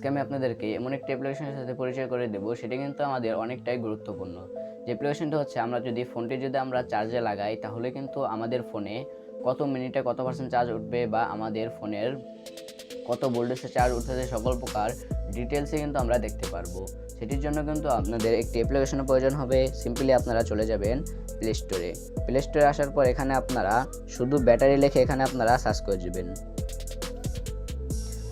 আজকে আমি আপনাদেরকে এমন একটি অ্যাপ্লিকেশনের সাথে পরিচয় করে দেবো, সেটা কিন্তু আমাদের অনেকটাই গুরুত্বপূর্ণ। যে অ্যাপ্লিকেশনটা হচ্ছে, আমরা যদি ফোনটি যদি আমরা চার্জে লাগাই, তাহলে কিন্তু আমাদের ফোনে কত মিনিটে কত পার্সেন্ট চার্জ উঠবে বা আমাদের ফোনের কত ভোল্টেজে চার্জ উঠতেছে সকল প্রকার ডিটেলসে কিন্তু আমরা দেখতে পারব। সেটির জন্য কিন্তু আপনাদের একটি অ্যাপ্লিকেশনের প্রয়োজন হবে সিম্পলি আপনারা চলে যাবেন প্লে স্টোরে প্লে স্টোরে আসার পর এখানে আপনারা শুধু ব্যাটারি লেখে এখানে আপনারা সার্চ করে দেবেন।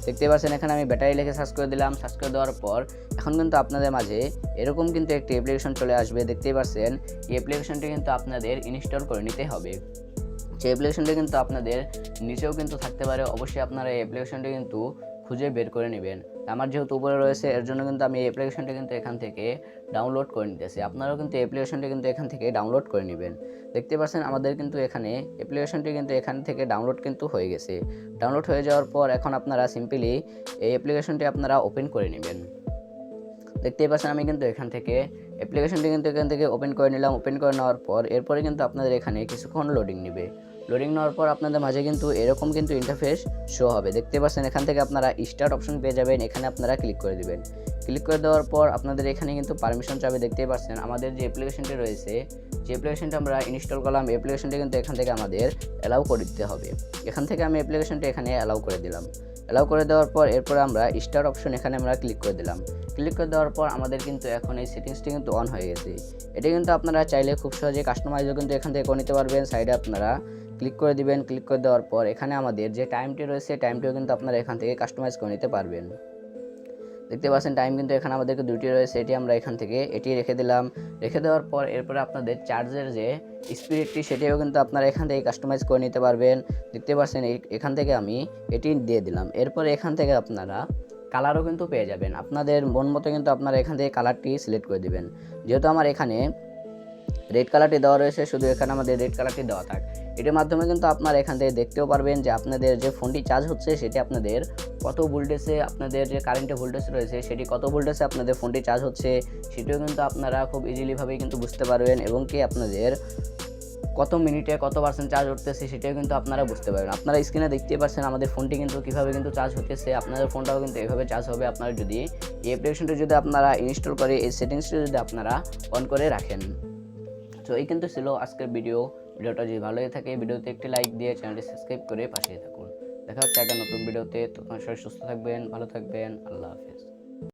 দেখতে পাচ্ছেন, এখানে আমি ব্যাটারি লিখে সার্চ করে দিলাম। সার্চ করে দেওয়ার পর, এখন কিন্তু আপনাদের মাঝে এরকম কিন্তু একটি অ্যাপ্লিকেশন চলে আসবে। দেখতেই পাচ্ছেন, এই অ্যাপ্লিকেশনটি কিন্তু আপনাদের ইনস্টল করে নিতে হবে। সেই অ্যাপ্লিকেশনটি কিন্তু আপনাদের নিচেও কিন্তু থাকতে পারে, অবশ্যই আপনারা এই অ্যাপ্লিকেশনটি কিন্তু খুঁজে বের করে নেবেন। আমার যেহেতু উপরে রয়েছে, এর জন্য কিন্তু আমি এই অ্যাপ্লিকেশনটা কিন্তু এখান থেকে ডাউনলোড করে নিতেছি। আপনারাও কিন্তু অ্যাপ্লিকেশনটি কিন্তু এখান থেকে ডাউনলোড করে নেবেন। দেখতে পাচ্ছেন আমাদের কিন্তু এখানে অ্যাপ্লিকেশনটি কিন্তু এখান থেকে ডাউনলোড কিন্তু হয়ে গেছে। ডাউনলোড হয়ে যাওয়ার পর এখন আপনারা সিম্পলি এই অ্যাপ্লিকেশনটি আপনারা ওপেন করে নেবেন। দেখতেই পাচ্ছেন আমি কিন্তু এখান থেকে অ্যাপ্লিকেশনটি কিন্তু এখান থেকে ওপেন করে নিলাম ওপেন করে নেওয়ার পর এরপরে কিন্তু আপনাদের এখানে কিছুক্ষণ লোডিং নেবে। লোডিং নেওয়ার পর আপনাদের মাঝে কিন্তু এরকম কিন্তু ইন্টারফেস শো হবে। দেখতে পাচ্ছেন, এখান থেকে আপনারা স্টার্ট অপশন পেয়ে যাবেন, এখানে আপনারা ক্লিক করে দিবেন। ক্লিক করে দেওয়ার পর আপনাদের এখানে কিন্তু পারমিশন চাবে, দেখতেই পাচ্ছেন, আমাদের যে অ্যাপ্লিকেশনটি রয়েছে, যে অ্যাপ্লিকেশনটা আমরা ইনস্টল করলাম অ্যাপ্লিকেশনটি কিন্তু এখান থেকে আমাদের অ্যালাউ করে দিতে হবে। এখান থেকে আমি অ্যাপ্লিকেশনটি এখানে অ্যালাউ করে দিলাম। অ্যালাউ করে দেওয়ার পর এরপর আমরা স্টার অপশন এখানে আমরা ক্লিক করে দিলাম। ক্লিক করে দেওয়ার পর আমাদের কিন্তু এখন এই সেটিংসটি কিন্তু অন হয়ে গেছে। এটা কিন্তু আপনারা চাইলে খুব সহজে কাস্টমাইজও কিন্তু এখান থেকে করে নিতে পারবেন। সাইডে আপনারা ক্লিক করে দিবেন। ক্লিক করে দেওয়ার পর এখানে আমাদের যে টাইমটি রয়েছে টাইমটিও কিন্তু আপনারা এখান থেকে কাস্টমাইজ করে নিতে পারবেন। দেখতে পাচ্ছেন টাইম কিন্তু এখানে আমাদেরকে দুটি রয়েছে। এটি আমরা এখান থেকে এটি রেখে দিলাম। রেখে দেওয়ার পর এরপরে আপনাদের চার্জের যে স্পিরিটটি সেটিও কিন্তু আপনারা এখান থেকে কাস্টমাইজ করে নিতে পারবেন। দেখতে পাচ্ছেন এখান থেকে আমি এটি দিয়ে দিলাম। এরপরে এখান থেকে আপনারা কালারও কিন্তু পেয়ে যাবেন। আপনাদের মন মতো কিন্তু আপনারা এখান থেকে কালারটি সিলেক্ট করে দেবেন। যেহেতু আমার এখানে রেড কালারটি দেওয়া রয়েছে, শুধু এখানে আমাদের রেড কালারটি দেওয়া থাক। এটির মাধ্যমে কিন্তু আপনারা এখান থেকে দেখতেও পারবেন যে আপনাদের যে ফোনটি চার্জ হচ্ছে, সেটি আপনাদের কত ভোল্টেজে আপনাদের যে কারেন্টে ভোল্টেজ রয়েছে, সেটি কত ভোল্টেজে আপনাদের ফোনটি চার্জ হচ্ছে, সেটিও কিন্তু আপনারা খুব ইজিলিভাবেই কিন্তু বুঝতে পারবেন এবং কি আপনাদের কত মিনিটে কত পার্সেন্ট চার্জ উঠতেছে, সেটাও কিন্তু আপনারা বুঝতে পারবেন। আপনারা স্ক্রিনে দেখতে পাচ্ছেন আমাদের ফোনটি কিন্তু কীভাবে কিন্তু চার্জ হতেছে, আপনাদের ফোনটাও কিন্তু এভাবে চার্জ হবে। আপনারা যদি এই অ্যাপ্লিকেশনটি যদি আপনারা ইনস্টল করে, এই সেটিংসটি যদি আপনারা অন করে রাখেন। তো এই কিন্তু ছিল আজকের ভিডিও ভিডিওটা যদি ভালো হয়ে থাকে, ভিডিওতে একটি লাইক দিয়ে চ্যানেলটি সাবস্ক্রাইব করে পাশে থাকুন। দেখা হচ্ছে একটা নতুন ভিডিওতে তখন সবাই সুস্থ থাকবেন, ভালো থাকবেন। আল্লাহ হাফেজ।